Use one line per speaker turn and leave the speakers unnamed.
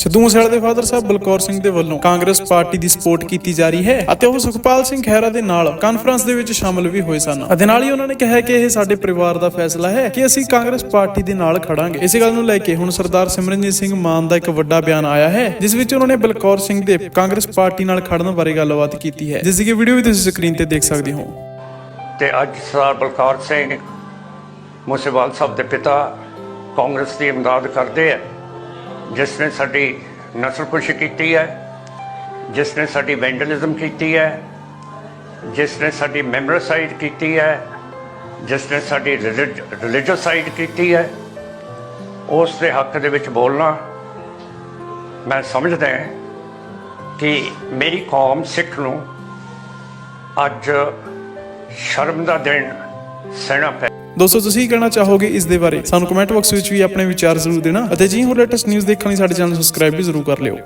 ਸਿੱਧੂ ਮੂਸੇਵਾਲੇ ਦੇ ਫਾਦਰ ਸਾਹਿਬ ਬਲਕੌਰ ਸਿੰਘ ਦੇ ਵੱਲੋਂ ਕਾਂਗਰਸ ਪਾਰਟੀ ਦੀ ਸਪੋਰਟ ਕੀਤੀ ਜਾ ਰਹੀ ਹੈ ਅਤੇ ਉਹ ਸੁਖਪਾਲ ਸਿੰਘ ਖਹਿਰਾ ਦੇ ਨਾਲ ਕਾਨਫਰੰਸ ਦੇ ਵਿੱਚ ਸ਼ਾਮਲ ਵੀ ਹੋਏ ਸਨ। ਅਤੇ ਨਾਲ ਹੀ ਉਹਨਾਂ ਨੇ ਕਿਹਾ ਕਿ ਇਹ ਸਾਡੇ ਪਰਿਵਾਰ ਦਾ ਫੈਸਲਾ ਹੈ ਕਿ ਅਸੀਂ ਕਾਂਗਰਸ ਪਾਰਟੀ ਦੇ ਨਾਲ ਖੜਾਂਗੇ। ਇਸੇ ਗੱਲ ਨੂੰ ਲੈ ਕੇ ਹੁਣ ਸਰਦਾਰ ਸਿਮਰਨਜੀਤ ਸਿੰਘ ਮਾਨ ਦਾ ਇੱਕ ਵੱਡਾ ਬਿਆਨ ਆਇਆ ਹੈ, ਜਿਸ ਵਿੱਚ ਉਹਨਾਂ ਨੇ ਬਲਕੌਰ ਸਿੰਘ ਦੇ ਕਾਂਗਰਸ ਪਾਰਟੀ ਨਾਲ ਖੜਨ ਬਾਰੇ ਗੱਲਬਾਤ ਕੀਤੀ ਹੈ। ਜਿਸ ਦੀ ਵੀਡੀਓ ਵੀ ਤੁਸੀਂ ਸਕਰੀਨ ਤੇ ਦੇਖ ਸਕਦੇ ਹੋ।
ਤੇ ਅੱਜ ਸਰਦਾਰ ਬਲਕਾਰ ਸਿੰਘ ਮੂਸੇਵਾਲ ਸਾਹਿਬ ਦੇ ਪਿਤਾ ਕਾਂਗਰਸ ਦੀ ਇਮਦਾਦ ਕਰਦੇ ਆ। ਜਿਸ ਨੇ ਸਾਡੀ ਨਸਲਕੁਸ਼ੀ ਕੀਤੀ ਹੈ, ਜਿਸ ਨੇ ਸਾਡੀ ਵੈਂਡਲਿਜ਼ਮ ਕੀਤੀ ਹੈ, ਜਿਸ ਨੇ ਸਾਡੀ ਮੈਮੋਰੀਸਾਈਡ ਕੀਤੀ ਹੈ, ਜਿਸ ਨੇ ਸਾਡੀ ਰਿਲੀਜੀਅਸਾਈਡ ਕੀਤੀ ਹੈ, ਉਸ ਦੇ ਹੱਕ ਦੇ ਵਿੱਚ ਬੋਲਣਾ, ਮੈਂ ਸਮਝਦਾ ਕਿ ਮੇਰੀ ਕੌਮ ਸਿੱਖ ਨੂੰ ਅੱਜ ਸ਼ਰਮ ਦਾ ਦਿਨ ਸਹਿਣਾ ਪੈ
ਦੋਸਤੋ, ਤੁਸੀਂ ਕੀ ਕਹਿਣਾ ਚਾਹੋਗੇ ਇਸ ਦੇ ਬਾਰੇ? ਸਾਨੂੰ ਕਮੈਂਟ ਬਾਕਸ ਵਿੱਚ ਵੀ ਆਪਣੇ ਵਿਚਾਰ ਜ਼ਰੂਰ ਦੇਣਾ ਅਤੇ ਜੀ ਹੋਰ ਲੇਟੈਸਟ ਨਿਊਜ਼ ਦੇਖਣ ਲਈ ਸਾਡੇ ਚੈਨਲ ਨੂੰ ਸਬਸਕ੍ਰਾਈਬ ਵੀ ਜ਼ਰੂਰ ਕਰ ਲਿਓ।